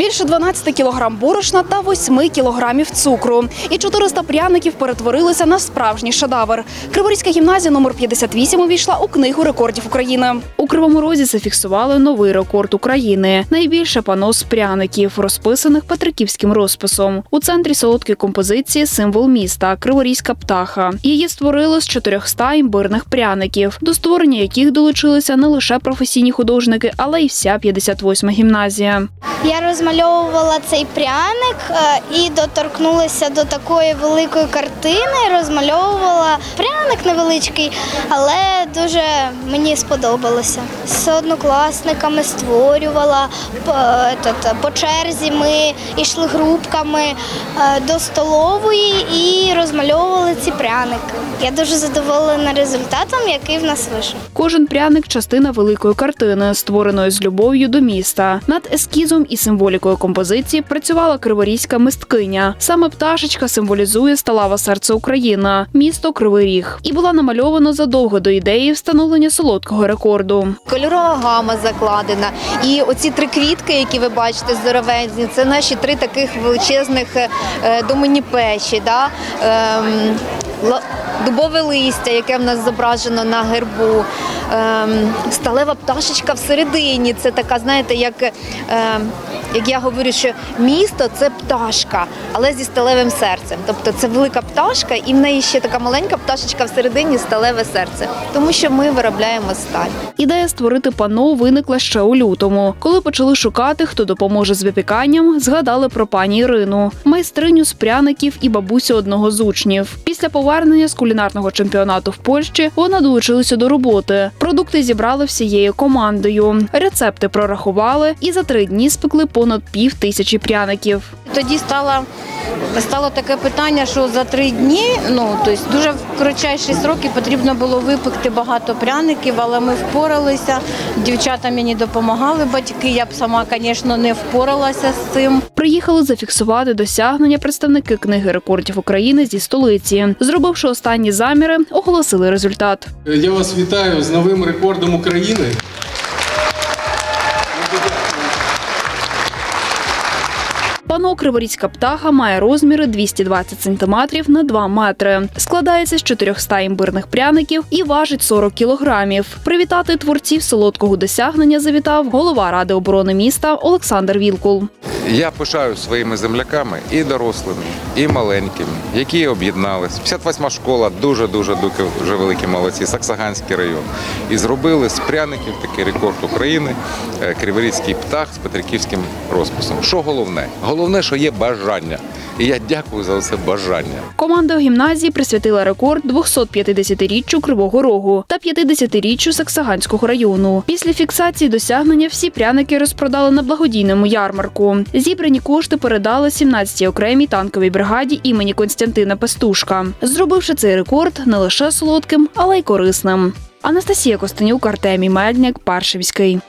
Більше 12 кілограм борошна та 8 кілограмів цукру. І 400 пряників перетворилися на справжній шедевр. Криворізька гімназія номер 58 увійшла у книгу рекордів України. Кривому Розі зафіксували новий рекорд України. Найбільше пано з пряників, розписаних петриківським розписом. У центрі солодкої композиції символ міста Криворізька птаха. Її створили з 400 імбирних пряників, до створення яких долучилися не лише професійні художники, але й вся 58 гімназія. Я розмальовувала цей пряник е, і доторкнулася до такої великої картини. Розмальовувала пряник невеличкий, але дуже мені сподобалося. З однокласниками створювала по черзі. Ми йшли групками е, до столової і розмальовували ці пряники. Я дуже задоволена результатом, який в нас вийшов. Кожен пряник частина великої картини, створеної з любов'ю до міста. Над ескізом і символікою композиції працювала криворізька мисткиня. Саме пташечка символізує сталаве серце України, місто Кривий Ріг, і була намальована задовго до ідеї встановлення солодкого рекорду. Кольорова гама закладена. І оці три квітки, які ви бачите, здоровенні, це наші три таких величезних е, домині печі. Да? Ем, Дубове листя, яке в нас зображено на гербу, ем, сталева пташечка всередині. Це така, знаєте, як, ем, як я говорю, що місто це пташка, але зі сталевим серцем. Тобто це велика пташка, і в неї ще така маленька пташечка всередині сталеве серце, тому що ми виробляємо сталь. Ідея створити панно виникла ще у лютому. Коли почали шукати, хто допоможе з випіканням, згадали про пані Ірину, майстриню з пряників і бабусю одного з учнів. Після повернення з кулінарного чемпіонату в Польщі вона долучилася до роботи. Продукти зібрали всією командою. Рецепти прорахували і за три дні спекли понад пів тисячі пряників. Тоді стало, стало таке питання, що за три дні, ну тобто дуже в кратчайші сроки потрібно було випекти багато пряників, але ми впоралися. Дівчата мені допомагали батьки. Я б сама, звісно, не впоралася з цим. Приїхали зафіксувати досягнення представники книги рекордів України зі столиці. Зробивши останні заміри, оголосили результат. Я вас вітаю з новим рекордом України. Пано Криворізька птаха має розміри 220 см на 2 метри. Складається з 400 імбирних пряників і важить 40 кілограмів. Привітати творців солодкого досягнення завітав голова ради оборони міста Олександр Вілкул. Я пишаю своїми земляками і дорослими, і маленькими, які об'єднались. 58 школа дуже дуже дуже великі молодці, Саксаганський район. І зробили з пряників такий рекорд України. е, Криворізький птах з петриківським розписом. Що головне? Головне, що є бажання. І я дякую за це бажання. Команда гімназії присвятила рекорд 250-річчю Кривого Рогу та 50-річчю Саксаганського району. Після фіксації досягнення всі пряники розпродали на благодійному ярмарку. Зібрані кошти передали 17-й окремій танковій бригаді імені Константина Пестушка, зробивши цей рекорд не лише солодким, але й корисним. Анастасія Костенюк, Артемій Мельник, Паршивський.